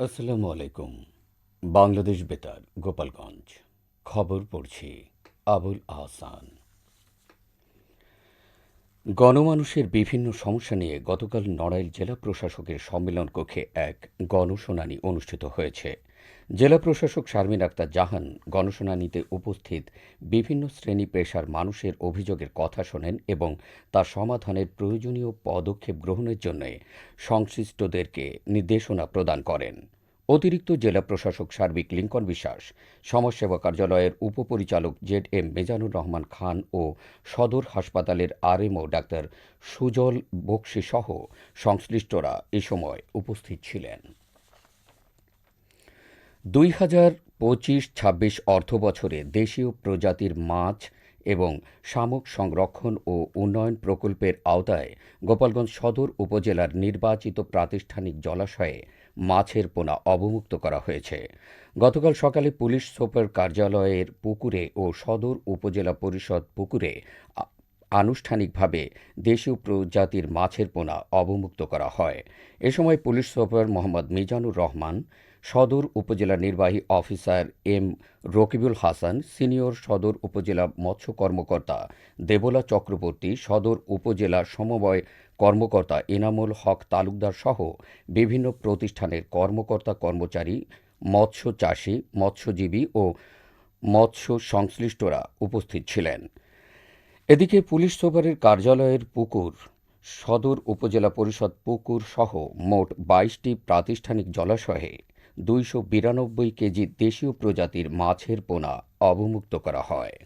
আসসালামু আলাইকুম। বাংলাদেশ বেতার, গোপালগঞ্জ। খবর পড়ছি আবুল আহসান। গণমানুষের বিভিন্ন সমস্যা নিয়ে গতকাল নড়াইল জেলা প্রশাসকের সম্মেলন কক্ষে এক গণশুনানি অনুষ্ঠিত হয়েছে। জেলা প্রশাসক শারমিন আক্তার জাহান গণশুনানিতে উপস্থিত বিভিন্ন শ্রেণি পেশার মানুষের অভিযোগের কথা শোনেন এবং তা সমাধানের প্রয়োজনীয় পদক্ষেপ গ্রহণের জন্য সংশ্লিষ্টদেরকে নির্দেশনা প্রদান করেন। অতিরিক্ত জেলা প্রশাসক সার্বিক লিঙ্কন বিশ্বাস, সমাজসেবা কার্যালয়ের উপপরিচালক জেড এম মেজানুর রহমান খান ও সদর হাসপাতালের আরএমও ডাক্তার সুজল বক্সি সহ সংশ্লিষ্টরা এ সময় উপস্থিত ছিলেন। দুই হাজার পঁচিশ ছাব্বিশ অর্থ বছরে দেশীয় প্রজাতির মাছ এবং শামুক সংরক্ষণ ও উন্নয়ন প্রকল্পের আওতায় গোপালগঞ্জ সদর উপজেলার নির্বাচিত প্রাতিষ্ঠানিক জলাশয়ে মাছের পোনা অবমুক্ত করা হয়েছে। গতকাল সকালে পুলিশ সুপার কার্যালয়ের পুকুরে ও সদর উপজেলা পরিষদ পুকুরে আনুষ্ঠানিকভাবে দেশীয় প্রজাতির মাছের পোনা অবমুক্ত করা হয়। এ সময় পুলিশ সুপার মোহাম্মদ মিজানুর রহমান, সদর উপজেলা নির্বাহী officer M Rakibul Hasan, senior সদর উপজেলা মৎস্য কর্মকর্তা দেবলা চক্রবর্তী, সদর উপজেলা সমবায় কর্মকর্তা এনামুল হক তালুকদার সহ বিভিন্ন প্রতিষ্ঠানের কর্মকর্তা কর্মচারী, মৎস্য চাষী, মৎস্যজীবী ও মৎস্য সংশ্লিষ্টরা উপস্থিত ছিলেন। এদিকে পুলিশ সুপারের কার্যালয়ের পুকুর, সদর উপজেলা পরিষদ পুকুর সহ মোট বাইশটি প্রাতিষ্ঠানিক জলাশয়ে দুইশো বিরানব্বই কেজি দেশীয় প্রজাতির মাছের পোনা অবমুক্ত করা হয়।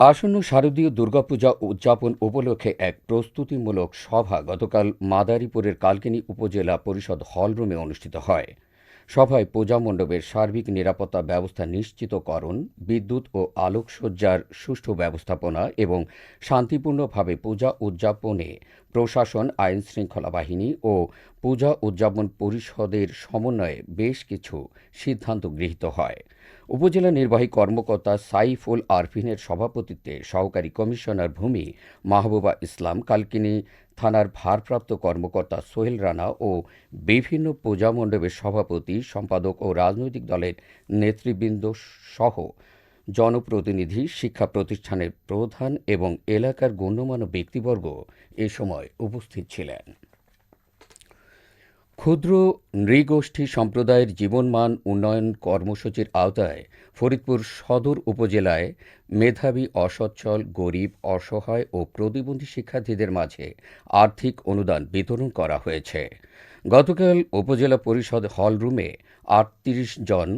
আসন্ন শারদীয় দুর্গাপূজা উদযাপন উপলক্ষে এক প্রস্তুতিমূলক সভা গতকাল মাদারীপুরের কালকিনি উপজেলা পরিষদ হলরুমে অনুষ্ঠিত হয়। সভায় পূজা মণ্ডপের সার্বিক নিরাপত্তা ব্যবস্থা নিশ্চিতকরণ, বিদ্যুৎ ও আলোকসজ্জার সুষ্ঠু ব্যবস্থাপনা এবং শান্তিপূর্ণভাবে পূজা উদযাপনে প্রশাসন আইন শৃঙ্খলা বাহিনী ও পূজা উদযাপন পরিষদের সমন্বয়ে বেশ কিছু সিদ্ধান্ত গৃহীত হয়। উপজেলা নির্বাহী কর্মকর্তা সাইফুল আরফিনের সভাপতিত্বে সহকারী কমিশনার ভূমি মাহবুবা ইসলাম কালকিনি থানার ভারপ্রাপ্ত কর্মকর্তা সোহেল রানা ও বিভিন্ন পূজা মণ্ডপের সভাপতি, সম্পাদক ও রাজনৈতিক দলের নেতৃবৃন্দ সহ জনপ্রতিনিধি, শিক্ষা প্রতিষ্ঠানের প্রধান এবং এলাকার গণ্যমান্য ব্যক্তিবর্গ এ সময় উপস্থিত ছিলেন। ক্ষুদ্র নৃগোষ্ঠী সম্প্রদায়ের জীবনমান উন্নয়ন কর্মসূচির আওতায় ফরিদপুর সদর উপজেলায় মেধাবী, অসচ্ছল, গরিব, অসহায় ও প্রতিবন্ধী শিক্ষার্থীদের মাঝে আর্থিক অনুদান বিতরণ করা হয়েছে। গতকাল উপজেলা পরিষদ হলরুমে আটত্রিশ জন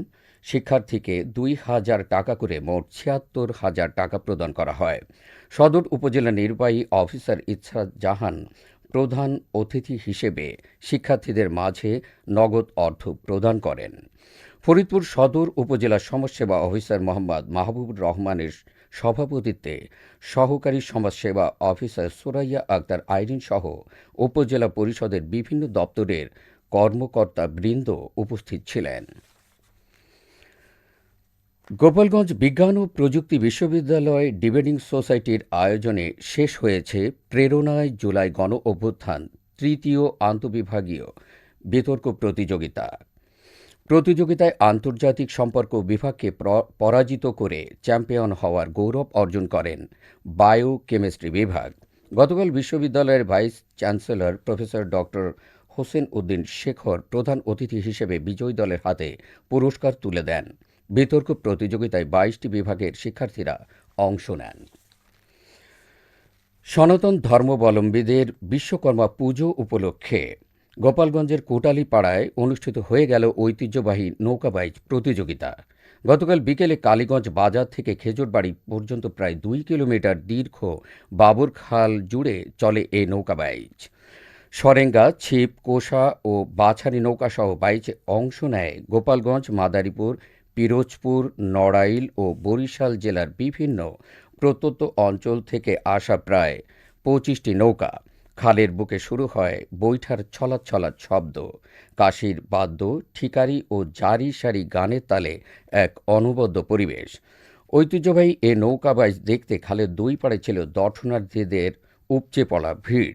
শিক্ষার্থীকে দুই হাজার টাকা করে মোট ছিয়াত্তর হাজার টাকা প্রদান করা হয়। সদর উপজেলা নির্বাহী অফিসার ইচ্ছাত জাহান প্রধান অতিথি হিসেবে শিক্ষার্থীদের মাঝে নগদ অর্থ প্রদান করেন। ফরিদপুর সদর উপজেলা সমাজসেবা অফিসার মোহাম্মদ মাহবুবুর রহমানের সভাপতিত্বে সহকারী সমাজসেবা অফিসার সুরাইয়া আক্তার আইরিন সহ উপজেলা পরিষদের বিভিন্ন দপ্তরের কর্মকর্তা বৃন্দ উপস্থিত ছিলেন। গোপালগঞ্জ বিজ্ঞান ও প্রযুক্তি বিশ্ববিদ্যালয় ডিবেটিং সোসাইটির আয়োজনে শেষ হয়েছে প্রেরণায় জুলাই গণ অভ্যুত্থান, তৃতীয় আন্তবিভাগীয় বিতর্ক প্রতিযোগিতা। প্রতিযোগিতায় আন্তর্জাতিক সম্পর্ক বিভাগকে পরাজিত করে চ্যাম্পিয়ন হওয়ার গৌরব অর্জন করেন বায়ো কেমিস্ট্রি বিভাগ। গতকাল বিশ্ববিদ্যালয়ের vice chancellor professor doctor Hossain Uddin Shekhar প্রধান অতিথি হিসেবে বিজয়ী দলের হাতে পুরস্কার তুলে দেন। বিতর্ক প্রতিযোগিতায় বাইশটি বিভাগের শিক্ষার্থীরা অংশ নেন। সনাতন ধর্মাবলম্বীদের বিশ্বকর্মা পুজো উপলক্ষে গোপালগঞ্জের কোটালীপাড়ায় অনুষ্ঠিত হয়ে গেল ঐতিহ্যবাহী নৌকাবাইজ প্রতিযোগিতা। গতকাল বিকেলে কালীগঞ্জ বাজার থেকে খেজুরবাড়ি পর্যন্ত প্রায় দুই কিলোমিটার দীর্ঘ বাবুরখাল জুড়ে চলে এই নৌকাবাইজ। সরেঙ্গা, ছিপ, কোষা ও বাছারি নৌকাসহ বাইচে অংশ নেয় গোপালগঞ্জ, মাদারীপুর পিরোজপুর, নড়াইল ও বরিশাল জেলার বিভিন্ন প্রত্যন্ত অঞ্চল থেকে আসা প্রায় পঁচিশটি নৌকা। খালের বুকে শুরু হয় বৈঠার ছলাৎ ছলাৎ শব্দ। কাশির বাদ্য, ঠিকারি ও জারি সারি গানের তালে এক অনবদ্য পরিবেশ। ঐতিহ্যবাহী এ নৌকাবাইজ দেখতে খালের দুই পাড়ে ছিল দর্শনার্থীদের উপচে পড়া ভিড়।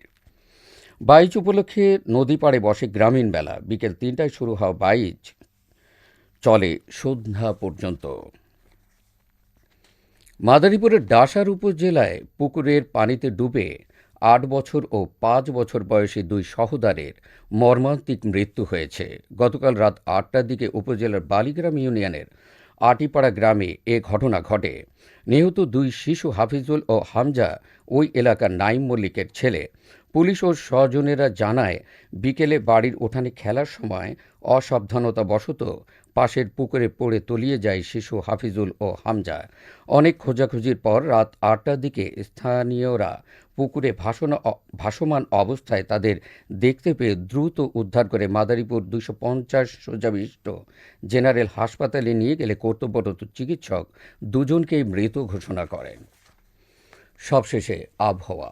বাইচ উপলক্ষে নদী পাড়ে বসে গ্রামীণ মেলা। বিকেল তিনটায় শুরু হওয়া বাইচ চলে সন্ধ্যা পর্যন্ত। মাদারীপুরের ডাসার উপজেলায় পুকুরের পানিতে ডুবে আট বছর ও পাঁচ বছর বয়সী দুই সহোদরের মর্মান্তিক মৃত্যু হয়েছে। গতকাল রাত আটটার দিকে উপজেলার বালিগ্রাম ইউনিয়নের আটিপাড়া গ্রামে এ ঘটনা ঘটে। নিহত দুই শিশু হাফিজুল ও হামজা ওই এলাকার নাইম মল্লিকের ছেলে। পুলিশ ও স্বজনেরা জানায়, বিকেলে বাড়ির উঠানে খেলার সময় অসাবধানতাবশত পাশের পুকুরে পড়ে তলিয়ে যায় শিশু হাফিজুল ও হামজা। অনেক খোঁজাখুঁজির পর রাত আটটার দিকে স্থানীয়রা পুকুরে ভাসনা ভাসমান অবস্থায় তাদের দেখতে পেয়ে দ্রুত উদ্ধার করে মাদারীপুর দুশো পঞ্চাশ শয্যাবিষ্ট জেনারেল হাসপাতালে নিয়ে গেলে কর্তব্যরত চিকিৎসক দুজনকেই মৃত ঘোষণা করেন। সবশেষে আবহাওয়া।